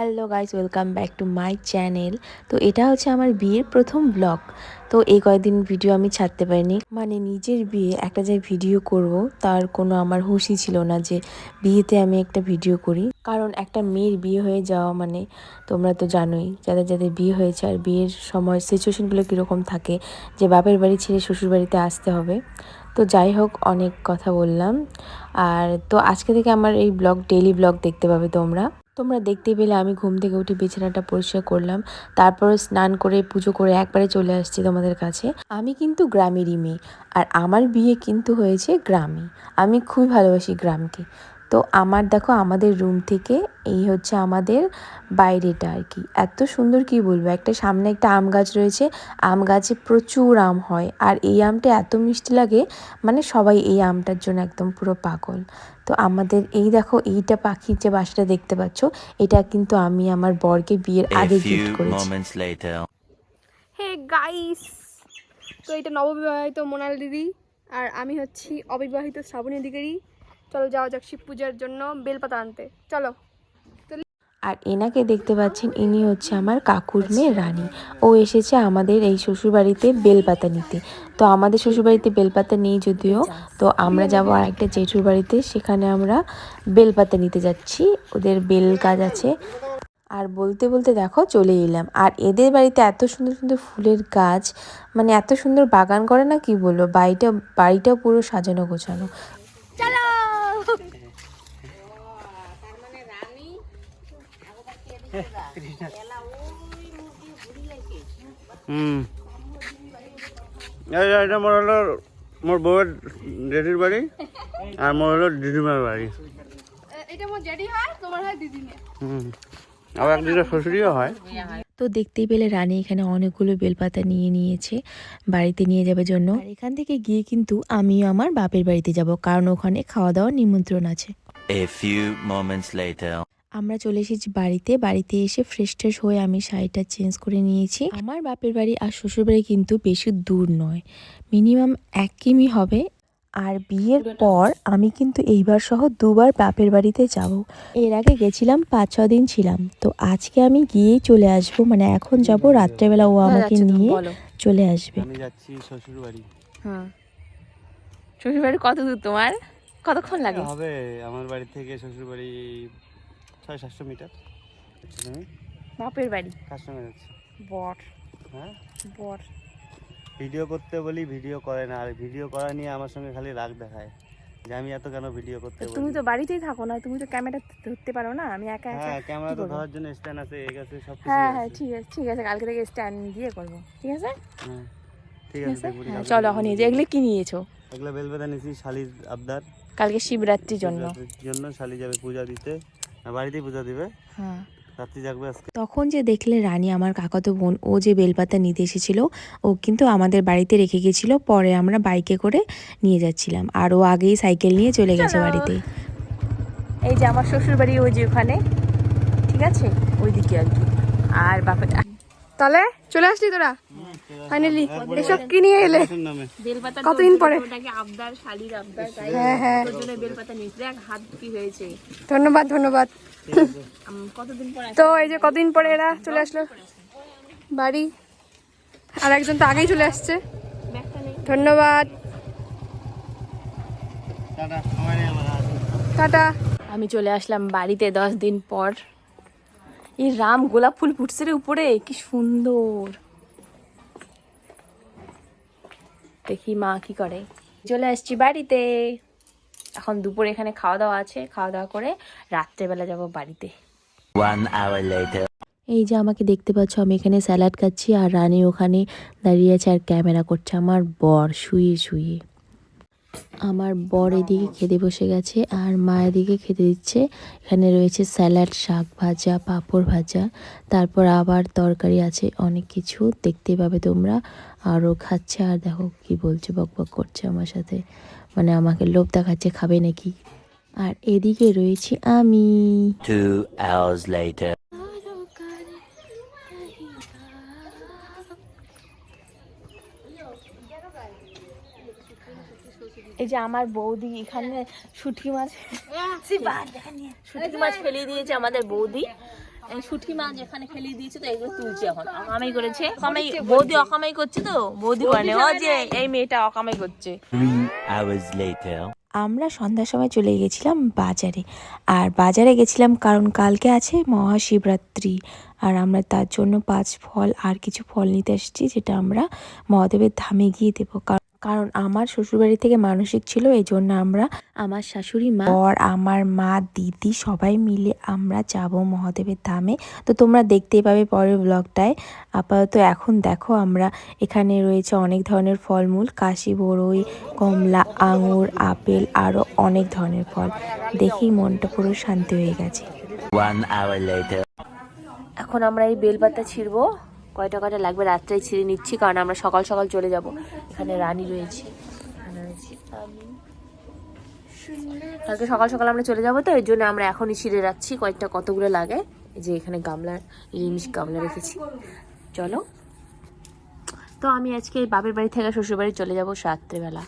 Hello guys welcome back to my channel. তো এটা হচ্ছে আমার বিয়ের প্রথম ব্লগ। তো এই কয়েকদিন ভিডিও আমি ছাড়তে পারিনি। মানে নিজের বিয়ে একটা যে ভিডিও করব, তার কোনো আমার হুঁশই ছিল না যে বিয়েতে আমি একটা ভিডিও করি। কারণ একটা মেয়ের বিয়ে হয়ে যাওয়া মানে তোমরা তো জানোই, যাদের যাদের বিয়ে হয়েছে আর বিয়ের সময় সিচুয়েশনগুলো কীরকম থাকে, যে বাপের বাড়ি ছেড়ে শ্বশুর বাড়িতে আসতে হবে। তো যাই হোক, অনেক কথা বললাম। আর তো আজকে থেকে আমার এই ব্লগ ডেইলি ব্লগ দেখতে পাবে তোমরা। তোমরা দেখতে পেলে আমি ঘুম থেকে উঠে বিছানাটা পরিষ্কার করলাম। তারপরে স্নান করে, পুজো করে একবারে চলে আসছি তোমাদের কাছে। আমি কিন্তু গ্রামেরই মেয়ে আর আমার বিয়ে কিন্তু হয়েছে গ্রামে। আমি খুবই ভালোবাসি গ্রামকে। তো আমার দেখো, আমাদের রুম থেকে এই হচ্ছে আমাদের বাইরেটা আর কি। এত সুন্দর কি বলব? একটা সামনে একটা আম গাছ রয়েছে। আম গাছে প্রচুর আম হয়। আর এই আমটা এত মিষ্টি লাগে মানে সবাই এই আমটার জন্য একদম পুরো পাগল। তো আমাদের এই দেখো এইটা পাখির যে বাসাটা দেখতে পাচ্ছ এটা কিন্তু আমি আমার বরকে বিয়ের আগে গিফট করেছি. হে গাইস তো এটা নববিবাহিত মোনাল দিদি আর আমি হচ্ছি অবিবাহিত শ্রাবণী অধিকারী চলো যাওয়া যাক শিব পূজার জন্য বেলপাতা আনতে। চলো। আর এনাকে দেখতে পাচ্ছেন ইনি হচ্ছে আমার কাকুর মেয়ে রানী। ও এসেছে আমাদের এই শ্বশুরবাড়িতে বেলপাতা নিতে। তো আমাদের শ্বশুরবাড়িতে বেলপাতা নেই যদিও, তো আমরা যাব আর একটা জেঠুর বাড়িতে সেখানে আমরা বেলপাতা নিতে যাচ্ছি। ওদের বেল গাছ আছে। আর বলতে বলতে দেখো, চলে এলাম। আর এদের বাড়িতে এত সুন্দর সুন্দর ফুলের গাছ মানে এত সুন্দর বাগান করে না কি বলব, বাড়িটা, বাড়িটাও পুরো সাজানো গোছানো চলো হুম। এটা মোর হলো মোর বউয়ের জেঠির বাড়ি আর মোর হলো দিদিমার বাড়ি। এটা আমার জ্যাডি হয় তোমার হয় দিদি হুম। আবার একদিকে শ্বশুরিও হয়। তো দেখতেই পেলে রানী এখানে অনেকগুলো বেলপাতা নিয়ে নিয়েছে বাড়িতে নিয়ে যাবে জন্য। এখান থেকে গিয়ে কিন্তু আমিও আমার বাপের বাড়িতে যাব কারণ ওখানে খাওয়া দাওয়ার নিমন্ত্রণ আছে। A few moments later. আমরা চলে এসেছি বাড়িতে। বাড়িতে এসে ফ্রেশ ট্রেশ হয়ে আমি শাড়িটা চেঞ্জ করে নিয়েছি। আমার বাপের বাড়ি আর শ্বশুর বাড়ি কিন্তু বেশি দূর নয়। মিনিমাম এক কিমি হবে। আর বিয়ের পর আমি কিন্তু এইবার সহ দুবার বাপের বাড়িতে যাব। এর আগে গেছিলাম পাঁচ ছ দিন ছিলাম। তো আজকে আমি গিয়েই চলে আসব। মানে এখন যাব রাত্রেবেলা ও আমাকে নিয়ে চলে আসবে। আমি যাচ্ছি শ্বশুর বাড়ি হ্যাঁ। শ্বশুর বাড়ি কত দূর তোমার? কতক্ষণ লাগে? হবে আমার বাড়ি থেকে শ্বশুর বাড়ি ছয় সাতশো মিটার। তুমি? বাপের বাড়ি। কার সঙ্গে যাচ্ছ বর। হ্যাঁ? বর। ভিডিও করতে বলি ভিডিও করে না। আর ভিডিও করা নিয়ে আমার সঙ্গে খালি রাগ দেখায় যে আমি এত কেন ভিডিও করতে বলি? তুমি তো বাড়িতেই থাকো না তুমি তো ক্যামেরা ধরতে পারো না। আমি একা একা হ্যাঁ ক্যামেরা তো ধরার জন্য স্ট্যান্ড আছে এই আছে সব কিছু হ্যাঁ হ্যাঁ ঠিক আছে ঠিক আছে কালকে থেকে স্ট্যান্ড দিয়ে করব ঠিক আছে? হ্যাঁ ঠিক আছে হ্যাঁ চলো এখন এই যে এগুলো কি নিয়েছো? এগুলো বেলবেদা নিয়েছি শালির আবদার। কালকে শিবরাত্রির জন্য। জন্য শালি যাবে পূজা দিতে। বাড়িতেই পূজা দিবে। হ্যাঁ। রাত্রি জাগবে আজকে। তখন যে দেখলে রানী আমার কাকাতো বোন ও যে বেলপাতা নিতে এসেছিল ও কিন্তু আমাদের বাড়িতে রেখে গেছিল পরে আমরা বাইকে করে নিয়ে যাচ্ছিলাম। আর ও আগেই সাইকেল নিয়ে চলে গেছে বাড়িতে। এই যে আমার শ্বশুর বাড়ি ওই যে ওখানে ঠিক আছে? ওইদিকে আর কি। আর বাপের তাহলে চলে আসলি তোরা? ফাইনালি এসব কি নিয়ে এলে? কিসের নামে। বেলপাতা কতদিন পরে? আবদার শালির আবদার হ্যাঁ হ্যাঁ। বেলপাতা নিয়েছি। দেখ হাত কি হয়েছে। ধন্যবাদ ধন্যবাদ। কতদিন পরে তো এই যে কতদিন পরে এরা চলে আসলো? বাড়ি। আর একজন তো আগেই চলে আসছে। ধন্যবাদ। টাটা। আমি চলে আসলাম বাড়িতে দশ দিন পর। এই রাম গোলাপ ফুল ফুটছে রে উপরে কি সুন্দর। দেখি মা কি করে। চলে আসছি বাড়িতে। এখন দুপুরে এখানে খাওয়া দাওয়া আছে। খাওয়া দাওয়া করে রাত্রেবেলা যাব বাড়িতে। One hour later. এই যে আমাকে দেখতে পাচ্ছ আমি এখানে স্যালাড খাচ্ছি আর রানী ওখানে দাঁড়িয়ে আছে আর ক্যামেরা করছে। আমার বর শুয়ে শুয়ে। আমার বর এদিকে খেতে বসে গেছে আর মা এদিকে খেতে দিচ্ছে। এখানে রয়েছে স্যালাড, শাক ভাজা, পাঁপড় ভাজা। তারপর আবার তরকারি আছে, অনেক কিছু দেখতে পাবে তোমরা। আরও খাচ্ছে আর দেখো কি বলছে, বক বক করছে আমার সাথে। মানে আমাকে লোভ দেখাচ্ছে, খাবে নাকি? আর এদিকে রয়েছি আমি। এই যে আমার বৌদি এখানে শুটকি মাছ শুটকি মাছ ফেলিয়ে দিয়েছে আমাদের বৌদি। শুটকি মাছ যেখানে ফেলিয়ে দিয়েছে তো এগুলো তুলছে এখন। অকামাই করেছে। অকামাই বৌদি অকামাই করছে তো? বৌদি মানে ও যে এই মেয়েটা অকামাই করছে। Three hours later. আমরা সন্ধ্যার সময় চলে গেছিলাম বাজারে। আর বাজারে গেছিলাম কারণ কালকে আছে মহাশিবরাত্রি। আর আমরা তার জন্য পাঁচ ফল আর কিছু ফল নিতে এসেছি যেটা আমরা মহাদেবের ধামে গিয়ে দেবো। কারণ কারণ আমার শ্বশুরবাড়ি থেকে মানসিক ছিল এই জন্য আমরা আমার শাশুড়ি মা আর আমার মা দিদি সবাই মিলে আমরা যাব মহাদেবের ধামে। তো তোমরা দেখতেই পাবে পরের ব্লগটায়। আপাতত এখন দেখো আমরা এখানে রয়েছে অনেক ধরনের ফলমূল কাশি বড়ই কমলা আঙুর আপেল আরও অনেক ধরনের ফল। দেখেই মনটা পুরো শান্তি হয়ে গেছে. এখন আমরা এই বেলপাতা ছিঁড়বো। কয়টা কয়টা লাগবে রাত্রে ছিঁড়ে নিচ্ছি, কারণ আমরা সকাল সকাল চলে যাব। এখানে রানী রয়েছে। কালকে সকাল সকাল আমরা চলে যাব তো, এর জন্য আমরা এখনই ছিঁড়ে রাখছি। কয়েকটা কতগুলো লাগে? যে এখানে গামলা ইলিশ গামলা রেখেছি। চলো। তো আমি আজকে বাপের বাড়ি থেকে শ্বশুর বাড়ি চলে যাব রাত্রেবেলা